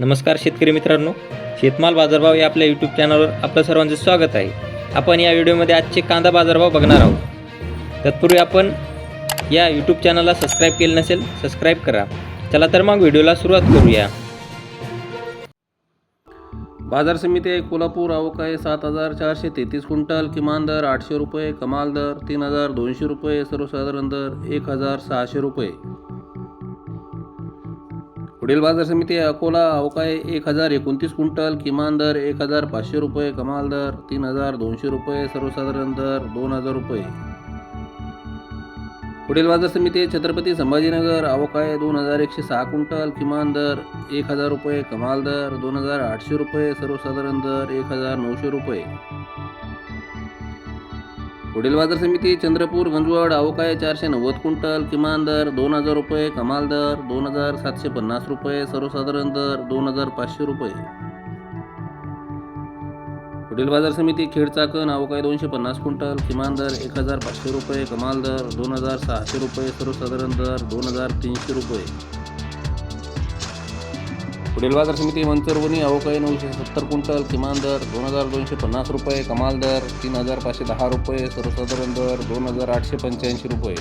नमस्कार शेतकरी मित्रांनो शेतमाल बाजारभाव या आपल्या यूट्यूब चॅनलवर आपलं सर्वांचं स्वागत आहे. आपण या व्हिडिओमध्ये आजचे कांदा बाजारभाव बघणार आहोत. तत्पूर्वी आपण या यूट्यूब चॅनलला सबस्क्राईब केलं नसेल सबस्क्राईब करा. चला तर मग व्हिडिओला सुरुवात करूया. बाजार समिती आहे कोल्हापूर आवक आहे सात हजार चारशे तेहतीस क्विंटल किमान दर आठशे रुपये कमाल दर तीन हजार दोनशे रुपये सर्वसाधारण दर एक हजार सहाशे रुपये. पुढील बाजार समिती अकोला आवक एक हजार एकोणतीस क्विंटल किमान दर एक हजार पाचशे रुपये कमाल दर तीन हजार दोनशे रुपये सर्वसाधारण दर दोन हजार रुपये. पुढील बाजार समिती छत्रपती संभाजीनगर आवक दोन हजार एकशे सहा क्विंटल किमान दर एक हजार रुपये कमाल दर दोन हजार आठशे रुपये सर्वसाधारण दर एक हजार नऊशे रुपये. पुढील बाजार समिती चंद्रपूर गंजवड अवकाय चारशे नव्वद क्विंटल किमान दर दोन हजार रुपये कमाल दर दोन हजार सातशे पन्नास रुपये सर्वसाधारण दर दोन हजार पाचशे रुपये. पुढील बाजार समिती खेड चाकण अवकाय दोनशे पन्नास क्विंटल किमान दर एक हजार पाचशे रुपये कमाल दर दोन हजार सहाशे रुपये सर्वसाधारण दर दोन हजार तीनशे रुपये. पुढील बाजार समिती मंचरवणी अवकाळी आहे नऊशे सत्तर क्विंटल किमान दर दोन हजार दोनशे पन्नास रुपये कमाल दर तीन हजार पाचशे दहा रुपये सर्वसाधारण दर दोन हजार आठशे पंच्याऐंशी रुपये.